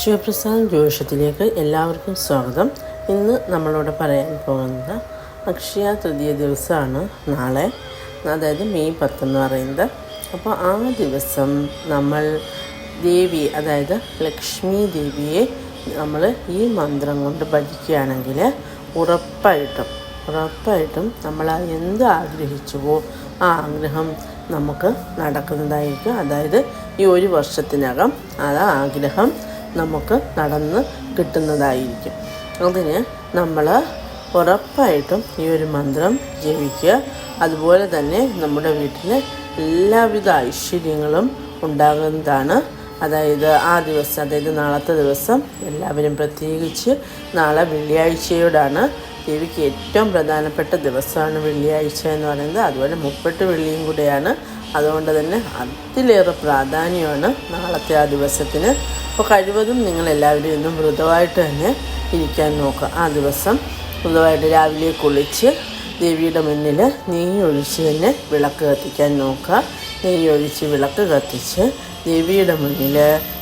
ശിവപ്രസാദ് ജ്യോതിഷത്തിലേക്ക് എല്ലാവർക്കും സ്വാഗതം. ഇന്ന് നമ്മളോട് പറയാൻ പോകുന്നത് അക്ഷയ തൃതീയ ദിവസമാണ് നാളെ അതായത് മെയ് പത്തെന്ന് പറയുന്നത്. അപ്പോൾ ആ ദിവസം നമ്മൾ ദേവി അതായത് ലക്ഷ്മി ദേവിയെ നമ്മൾ ഈ മന്ത്രം കൊണ്ട് ഭജിക്കുകയാണെങ്കിൽ ഉറപ്പായിട്ടും ഉറപ്പായിട്ടും നമ്മൾ എന്ത് ആഗ്രഹിച്ചുവോ ആ ആഗ്രഹം നമുക്ക് നടക്കുന്നതായിരിക്കും. അതായത് ഈ ഒരു വർഷത്തിനകം ആ ആഗ്രഹം നമുക്ക് നടന്ന് കിട്ടുന്നതായിരിക്കും. അതിന് നമ്മൾ ഉറപ്പായിട്ടും ഈ ഒരു മന്ത്രം ജപിക്കുക. അതുപോലെ തന്നെ നമ്മുടെ വീട്ടിൽ എല്ലാവിധ ഐശ്വര്യങ്ങളും ഉണ്ടാകുന്നതാണ്. അതായത് ആ ദിവസം അതായത് നാളത്തെ ദിവസം എല്ലാവരും പ്രത്യേകിച്ച് നാളെ വെള്ളിയാഴ്ചയോടാണ് ദേവിക്ക് ഏറ്റവും പ്രധാനപ്പെട്ട ദിവസമാണ് വെള്ളിയാഴ്ച എന്ന് പറയുന്നത്. അതുപോലെ മുപ്പെട്ട് വെള്ളിയും കൂടെയാണ്. അതുകൊണ്ട് തന്നെ അതിലേറെ പ്രാധാന്യമാണ് നാളത്തെ ആ ദിവസത്തിന്. അപ്പോൾ കഴിവതും നിങ്ങളെല്ലാവരും ഇന്നും വ്രതമായിട്ട് തന്നെ ഇരിക്കാൻ നോക്കുക. ആ ദിവസം വ്രതമായിട്ട് രാവിലെ കുളിച്ച് ദേവിയുടെ മുന്നിൽ നെയ്യ് ഒഴിച്ച് തന്നെ വിളക്ക് കത്തിക്കാൻ നോക്കുക. നെയ്യ് ഒഴിച്ച് വിളക്ക് കത്തിച്ച് ദേവിയുടെ മുന്നിൽ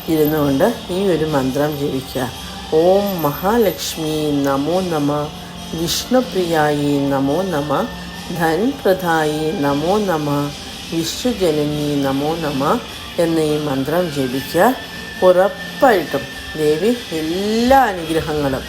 ഇരുന്നുകൊണ്ട് ഈ ഒരു മന്ത്രം ജപിക്കുക. ഓം മഹാലക്ഷ്മി നമോ നമ. വിഷ്ണുപ്രിയായി നമോ നമ. ധൻപ്രദായി നമോ നമ. വിശ്വജനനി നമോ നമ. എന്ന ഈ മന്ത്രം ജപിക്കുക. ഉറപ്പായിട്ടും ദേവി എല്ലാ അനുഗ്രഹങ്ങളും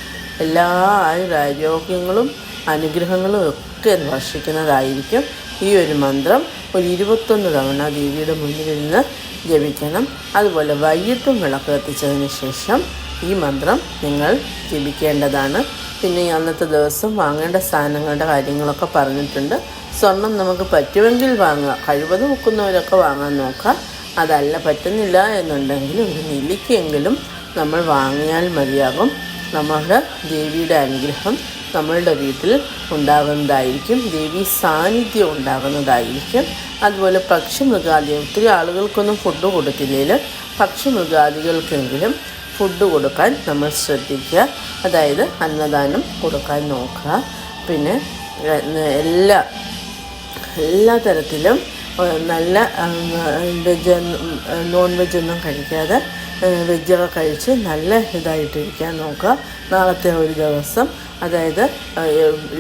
എല്ലാ ആയുരാരോഗ്യങ്ങളും അനുഗ്രഹങ്ങളും ഒക്കെ വർഷിക്കുന്നതായിരിക്കും ഈ ഒരു മന്ത്രം. ഒരു ഇരുപത്തൊന്ന് തവണ ദേവിയുടെ മുന്നിൽ നിന്ന് ജപിക്കണം. അതുപോലെ വൈകിട്ടും വിളക്ക് കത്തിച്ചതിന് ശേഷം ഈ മന്ത്രം നിങ്ങൾ ജപിക്കേണ്ടതാണ്. പിന്നെ അന്നത്തെ ദിവസം വാങ്ങേണ്ട സാധനങ്ങളുടെ കാര്യങ്ങളൊക്കെ പറഞ്ഞിട്ടുണ്ട്. സ്വർണം നമുക്ക് പറ്റുമെങ്കിൽ വാങ്ങുക കഴിവതും മുക്കുന്നവരൊക്കെ വാങ്ങാൻ നോക്കുക അതല്ല പറ്റുന്നില്ല എന്നുണ്ടെങ്കിൽ ഒരു നെല്ലിക്കെങ്കിലും നമ്മൾ വാങ്ങിയാൽ മതിയാകും. നമ്മുടെ ദേവിയുടെ അനുഗ്രഹം നമ്മളുടെ വീട്ടിൽ ഉണ്ടാകുന്നതായിരിക്കും. ദേവി സാന്നിധ്യം ഉണ്ടാകുന്നതായിരിക്കും. അതുപോലെ പക്ഷിമൃഗാദി ഒത്തിരി ആളുകൾക്കൊന്നും ഫുഡ് കൊടുത്തില്ലെങ്കിലും പക്ഷിമൃഗാദികൾക്കെങ്കിലും ഫുഡ് കൊടുക്കാൻ നമ്മൾ ശ്രദ്ധിക്കുക. അതായത് അന്നദാനം കൊടുക്കാൻ നോക്കുക. പിന്നെ എല്ലാ എല്ലാ തരത്തിലും നല്ല വെജ് നോൺ വെജ് ഒന്നും കഴിക്കാതെ വെജൊക്കെ കഴിച്ച് നല്ല ഇതായിട്ടിരിക്കാൻ നോക്കുക. നാളത്തെ ഒരു ദിവസം അതായത്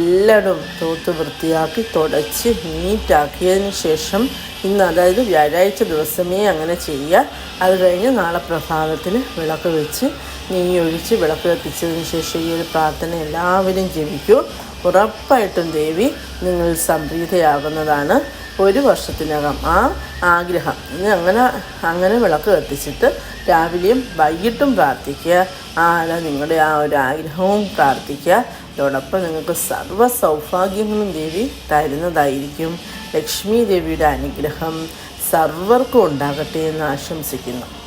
എല്ലായിടും തൂത്ത് വൃത്തിയാക്കി തുടച്ച് നീറ്റാക്കിയതിന് ശേഷം ഇന്ന് അതായത് വ്യാഴാഴ്ച ദിവസമേ അങ്ങനെ ചെയ്യുക. അത് കഴിഞ്ഞ് നാളെ പ്രഭാതത്തിന് വിളക്ക് വെച്ച് നെയ്യ് ഒഴിച്ച് വിളക്ക് കത്തിച്ചതിന് ശേഷം ഈ ഒരു പ്രാർത്ഥന എല്ലാവരും ജപിക്കൂ. ഉറപ്പായിട്ടും ദേവി നിങ്ങൾ സംപ്രീതയാകുന്നതാണ്. ഒരു വർഷത്തിനകം ആ ആഗ്രഹം അങ്ങനെ അങ്ങനെ വിളക്ക് കത്തിച്ചിട്ട് രാവിലെയും വൈകിട്ടും പ്രാർത്ഥിക്കുക. ആ നിങ്ങളുടെ ആ ഒരു ആഗ്രഹവും പ്രാർത്ഥിക്കുക. അതോടൊപ്പം നിങ്ങൾക്ക് സർവ സൗഭാഗ്യങ്ങളും ദേവി തരുന്നതായിരിക്കും. ലക്ഷ്മി ദേവിയുടെ അനുഗ്രഹം സർവർക്കും ഉണ്ടാകട്ടെ എന്ന് ആശംസിക്കുന്നു.